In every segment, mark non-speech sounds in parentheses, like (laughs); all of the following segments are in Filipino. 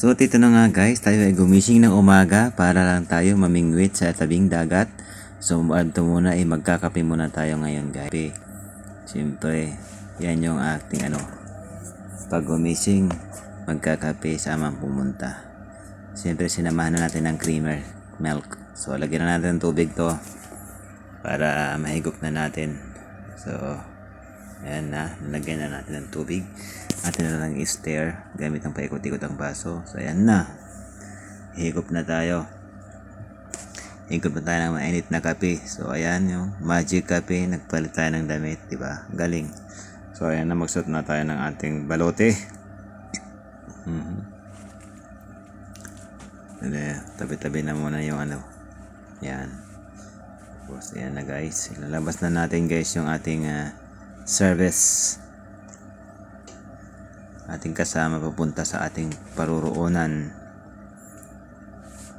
So, dito na nga guys, tayo ay gumising ng umaga para lang tayo mamingwit sa tabing dagat. So, ito muna ay magkakape muna tayo ngayon guys. Kape. Siyempre, yan yung acting ano. Pag gumising, magkakape sama pumunta. Siyempre, sinamahan na natin ng creamer, milk. So, lagyan na natin ng tubig to para mahigop na natin. So, ayan na, nalagyan na natin ng tubig. Atin na lang i-stir gamit ang paikot-ikot ang baso. So, ayan na. Higop na tayo. Higop na tayo ng mainit na kape. So, ayan yung magic kape. Nagpalit tayo ng damit, di ba? Galing. So, ayan na, magsuot na tayo ng ating balote. Mhm. Ayan, Tabi-tabi na muna yung ano. Yan. Tapos, ayan na guys. Ilalabas na natin guys yung ating ah, service. Ating kasama papunta sa ating paruroonan.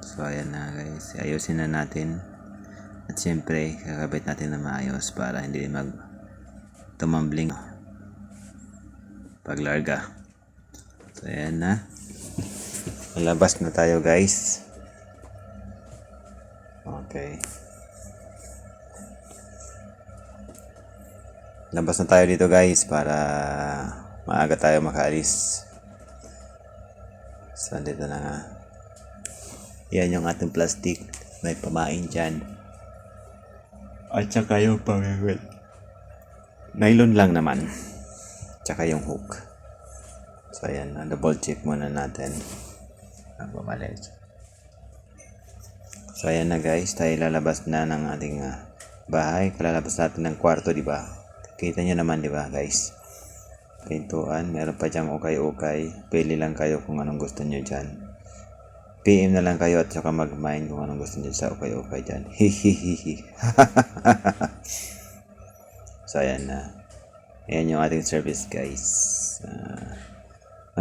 So, ayan na guys. Ayusin na natin. At siyempre, kakabit natin na maayos para hindi mag tumambling paglarga. So, ayan na. (laughs) Lalabas na tayo guys. Okay. Labas na tayo dito guys para maaga tayo makaalis. So, dito na nga. Yan yung ating plastic. May pamain dyan. At saka yung pamimit. Nylon lang naman. Tsaka yung hook. So, ayan. Double check muna natin. Ang pumalit. So, ayan na guys. Tayo lalabas na ng ating ah, bahay. Kalalabas natin ng kwarto, di ba? Kita nyo naman, di ba guys? Pintuan. Meron pa dyang ukay-ukay. Pili lang kayo kung anong gusto nyo dyan. PM na lang kayo at saka mag-mind kung anong gusto nyo sa ukay-ukay dyan. (laughs) Hihihihi. (laughs) so, ayan na. Ayan yung ating service, guys. Ah,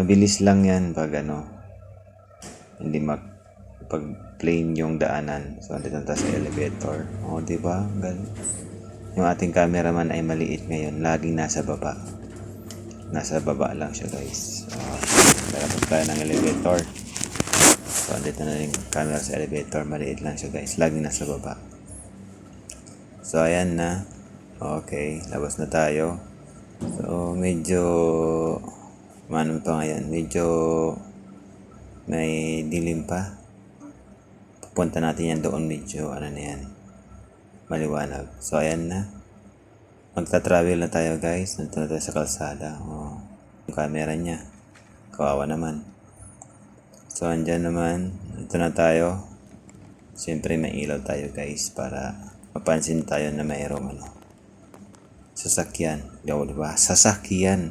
mabilis lang yan pag ano, hindi mag pag plain yung daanan. So, andito na sa elevator. O, di ba? Galing. Yung ating cameraman ay maliit ngayon. Laging nasa baba. Nasa baba lang siya, guys. So, lalabas tayo ng elevator. So, andito na yung camera sa elevator. Maliit lang siya, guys. Laging nasa baba. So, ayan na. Okay, labas na tayo. So, medyo... Ano to ngayon? Medyo... May dilim pa. Pupunta natin yan doon medyo, ano na yan. Maliwanag. So, ayan na. Magta-travel na tayo, guys. Nandito na tayo sa kalsada. Oh, yung camera niya. Kawawa naman. So, andyan naman. Ito na tayo. Siyempre, may ilaw tayo, guys, para mapansin tayo na mayroong ano. Sasakyan. Daw, di ba? Sasakyan.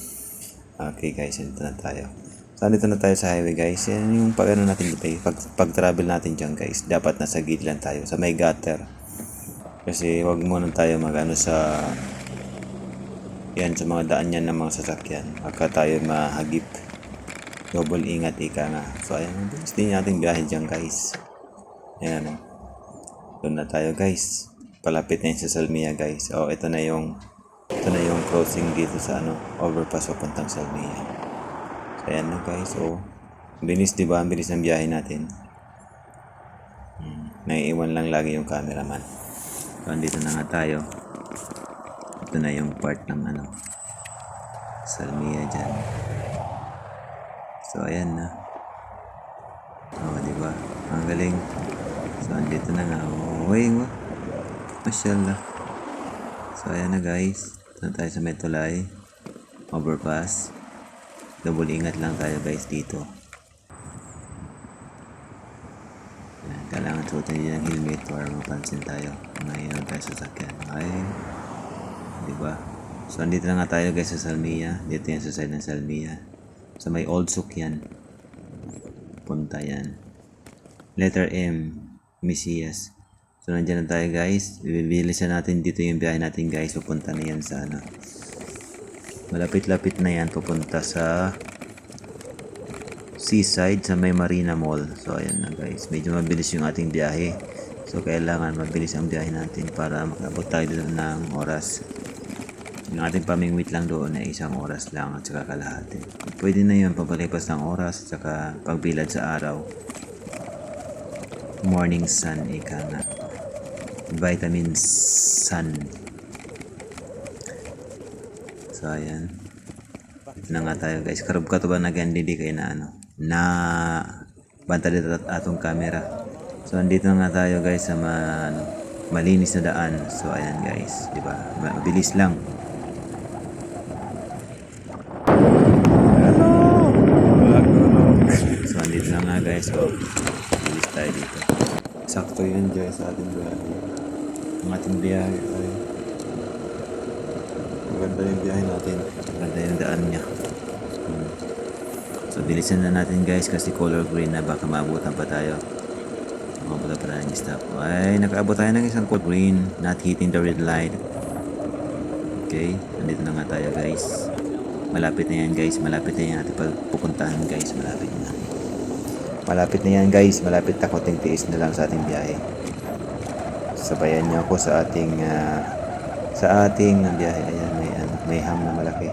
(laughs) okay, guys. Ito na tayo. So, dito na tayo sa highway, guys. Yan yung pag ano natin dito, pag, pag travel natin dyan, guys. Dapat nasa gate lang tayo. Sa may gutter. Kasi wag muna tayo mag-ano sa yan sa mga daan yan ng mga sasakyan. Baka tayo mahagip. Double ingat ika nga. So ayan, bilis din natin biyahe dyan guys. Ayan ano. Doon na tayo guys. Palapit na yun sa Salmia guys. Oh, ito na yung ito na yung crossing dito sa ano, overpass papuntang Salmia. So ayan na guys. Oh, bilis di ba? Ang bilis ng biyahe natin. Hmm. Naiiwan lang lagi yung cameraman. So, andito na nga tayo. Ito na yung part ng ano. Salmia dyan. So, ayan na. Oh, di ba? Ang galing. So, andito na nga. Oh, uy, wa. Masyallah. So, ayan na guys. Ito na tayo sa Metolay. Overpass. Double ingat lang tayo guys dito. Ayan, Kailangan suotin niyo ng helmet para mapansin tayo. Mahinaw tayo sa sakyan. Ay, di ba? So, andito na nga tayo guys sa Salmia. Dito yan sa side ng Salmia. Sa may Old Souk yan. Punta yan. Letter M. Mesias. So, nandyan na tayo guys. Bibilisan natin dito yung biyahe natin guys. Pupunta na yan sa ano. Malapit-lapit na yan. Pupunta sa seaside sa may Marina Mall. So ayan na guys, medyo mabilis yung ating biyahe. So kailangan mabilis ang biyahe natin para makabot tayo dito ng oras. Yung ating pamingwit lang doon ay isang oras lang at saka kalahati. Pwede na yun papalipas ng oras at saka pagbilad sa araw. Morning sun, ika nga. Vitamin sun. So, ayan. Ito na nga tayo guys. Karab ka to ba nagandidi kayo na ano? Na banta dito at atong camera. So, andito na nga tayo guys sa ma, ano, malinis na daan. So, ayan guys. Di ba? Mabilis lang. So, andito na guys. So, bilis tayo dito. Sakto yun guys sa ating biyahe. Ang ating biyahe ay maganda yung biyahe natin. Maganda yung daan niya. Hmm. So, bilisan na natin guys kasi color green na baka maabutan pa tayo. Maabutan pa tayo ng stop. Ay, nakaabot tayo ng isang color green. Not hitting the red light. Okay, nandito na nga tayo guys. Malapit na yan guys. Malapit na yan ating pupuntahan guys. Malapit na. Malapit na yan guys. Malapit na konting tiis na lang sa ating biyahe. Sabayan niyo ako sa ating ah, sa ating biyahe. Ayan, may, ano, may ham na malaki.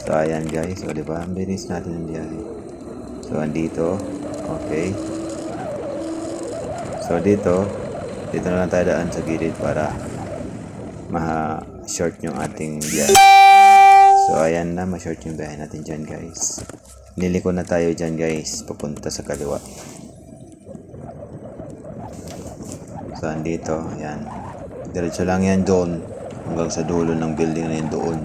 So, ayan guys. O, diba? Ang bilis natin ang biyahe. So, andito. Okay. So, dito. Dito na lang tayo daan sa gilid para ma-short yung ating biyahe. So, ayan na. Ma-short yung biyahe natin dyan guys. Niliko na tayo dyan guys. Papunta sa kaliwa. So, andito. Ayan. Diretso lang yan doon. Hanggang sa dulo ng building na yun doon.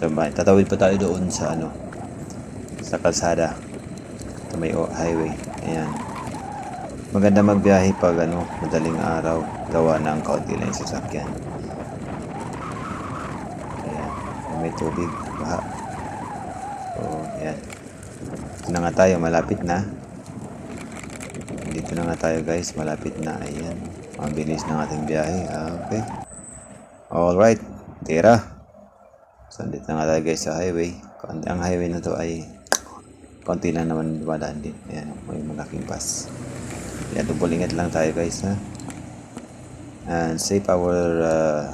So, tatawid pa tayo doon sa ano. Sa kalsada. Sa may highway. Ayan. Maganda magbiyahe pag ano, madaling araw. Gawa ng kaunti lang yung sasakyan. Ayan. May tubig. Baha. So, ayan. Dito na nga tayo. Malapit na. Dito na nga tayo guys. Malapit na. Ayan. Ang bilis ng ating biyahe. Ah, okay. Alright. Tira. So, dito na nga tayo guys sa highway. Ang highway na to ay konti lang naman dumadaan din. Ayan. May malaking bus. Ayan. Tubulingat lang tayo guys ha. And save our uh,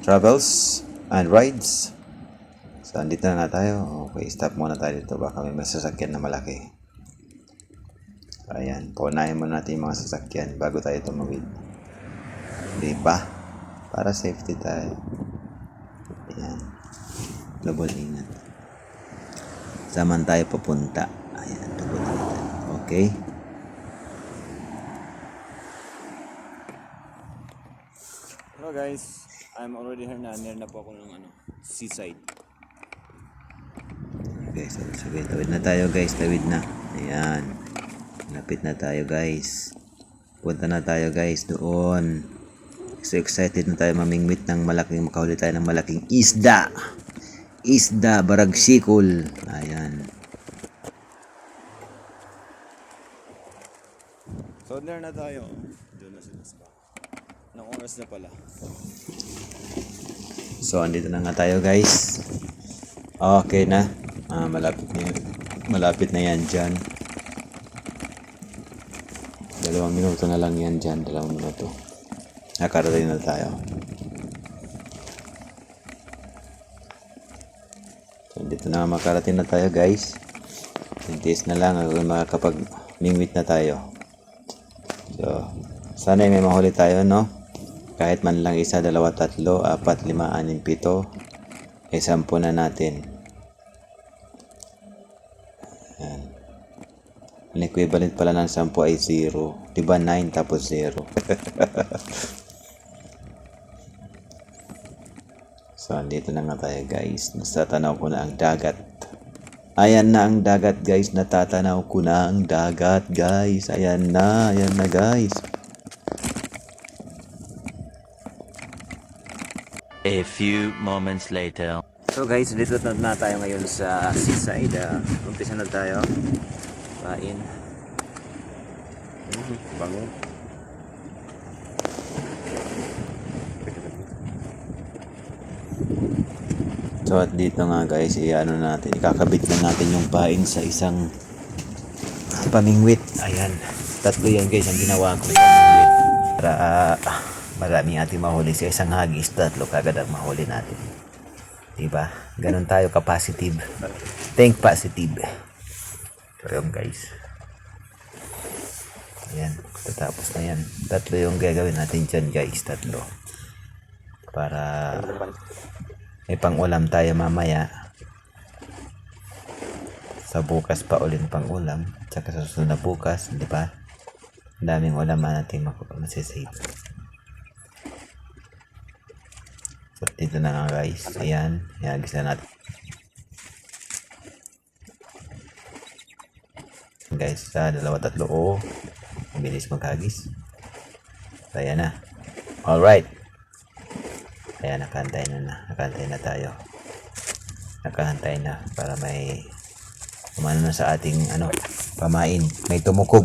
travels and rides. So, andito na nga tayo. Okay, stop muna tayo dito. Baka may masasakyan na malaki. Ayan. Paunahin muna natin yung mga sasakyan bago tayo tumawid. Di ba? Para safety tayo. Ayan. Double ingat. Saman tayo papunta. Ayan, double ingat. Okay? Hello guys, I'm already here na. Near na po ako ng ano, seaside. Okay, so sige, tawid na tayo guys, tawid na. Ayan. Lapit na tayo guys. Punta na tayo guys doon. So excited na tayo mamingwit ng malaking, makahuli tayo ng malaking isda. Isda, baragsikol. Ayan. So near na tayo. Doon na sila sa oras na pala. So andito na nga tayo guys. Okay na. Ah, malapit na yan. Malapit na yan dyan. Dalawang minuto na lang yan dyan. Dalawang minuto. Nakarating na tayo. So, dito na makarating na tayo guys. Tintis na lang hanggang makakapag mingwit na tayo. So, sana may mahuli tayo, no? Kahit man lang isa, dalawa, tatlo, apat, lima, anim, pito. Eh, sampu na natin. Yan. Ang equivalent pala ng sampu ay zero. Diba 9 tapos 0? (laughs) so, andito na nga tayo guys. Nasatanaw ko na ang dagat. Ayan na ang dagat guys. Natatanaw ko na ang dagat guys. Ayan na. Ayan na guys. A few moments later. So guys, dito na, na tayo ngayon sa seaside. Uh, umpisa na tayo. Kain. Bango. So at dito nga guys, i-ano natin, ikakabit na natin yung pain sa isang pamingwit. Ayan. Tatlo yan guys ang ginawa ko pamingwit. Para ah, marami ating mahuli sa isang hagis, tatlo kagad ang mahuli natin. Diba? Ganon tayo ka-positive. Think positive. So yun guys. Ayan. Tatapos na yan. Tatlo yung gagawin natin dyan guys. Tatlo. Para may pang-ulam tayo mamaya. Sa bukas pa ulit pang ulam. Tsaka sa susunod na bukas. Di ba? Daming ulam na natin masisave. So, dito na nga guys. Ayan. Iagis na natin. Guys, sa dalawa tatlo o ang bilis maghagis. So, ayan na. Alright. Ayan, nakantay na na. Nakantay na tayo. Nakahantay na para may umano na sa ating ano, pamain. May tumukob.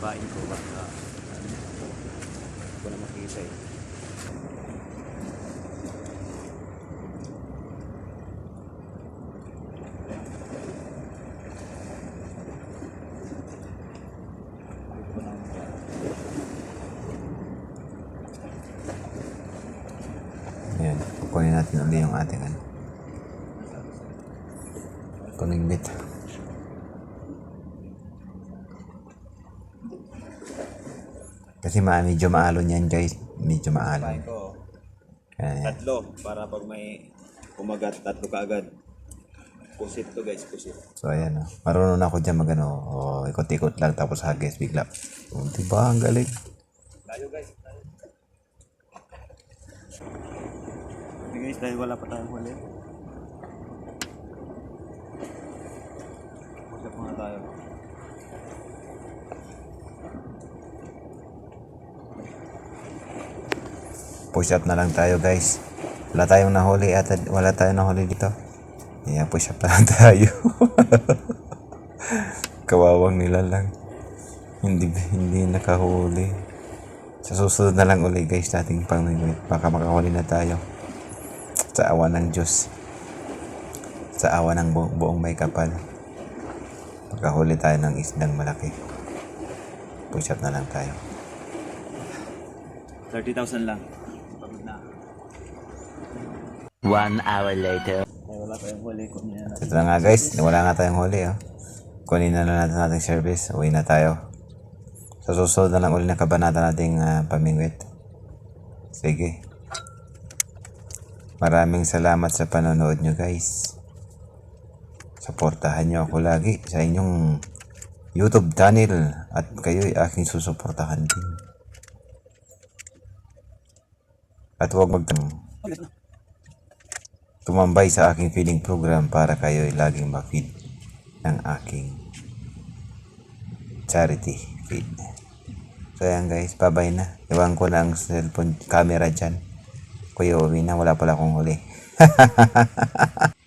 Pain ko ba? Hindi eh. Ayan. Kukunin natin ulit yung ating ano. Kuning bit. Kasi ma medyo maalon yan guys. Medyo maalon. ko. Kaya, Tatlo. Para pag may kumagat, tatlo ka agad. Pusit to guys, pusit. so ayan o. Marunong na ako dyan mag ano. O, ikot-ikot lang tapos hagis bigla. O, diba? Ang galing. Tayo guys. Tayo. Okay guys, dahil wala pa tayong huli. Pusap muna tayo. Push up na lang tayo guys. Wala tayong nahuli at wala tayong nahuli dito. Yeah, push up na lang (laughs) tayo. Kawawang nila lang. Hindi hindi nakahuli. Sa susunod na lang uli guys nating pamimit. Baka makahuli na tayo. Sa awa ng Diyos. Sa awa ng bu- buong may kapal. Makahuli tayo ng isdang malaki. Push up na lang tayo. 30,000 lang. Na. One hour later. Ay, wala tayong huli. Kung yan natin. Ito na nga guys, wala nga tayong huli oh. Kunin na lang natin nating service, uwi na tayo. Sa susunod na lang uli na kabanata nating ah, pamingwit. Sige. Maraming salamat sa panonood nyo guys. Suportahan nyo ako lagi sa inyong YouTube channel at kayo'y aking susuportahan din. At huwag mag tumambay sa aking feeding program para kayo'y laging ma-feed ng aking charity feed. So yan guys, babay na. Iwan ko na ang cellphone camera dyan. Kuya, uwi na. Wala pala akong huli. (laughs)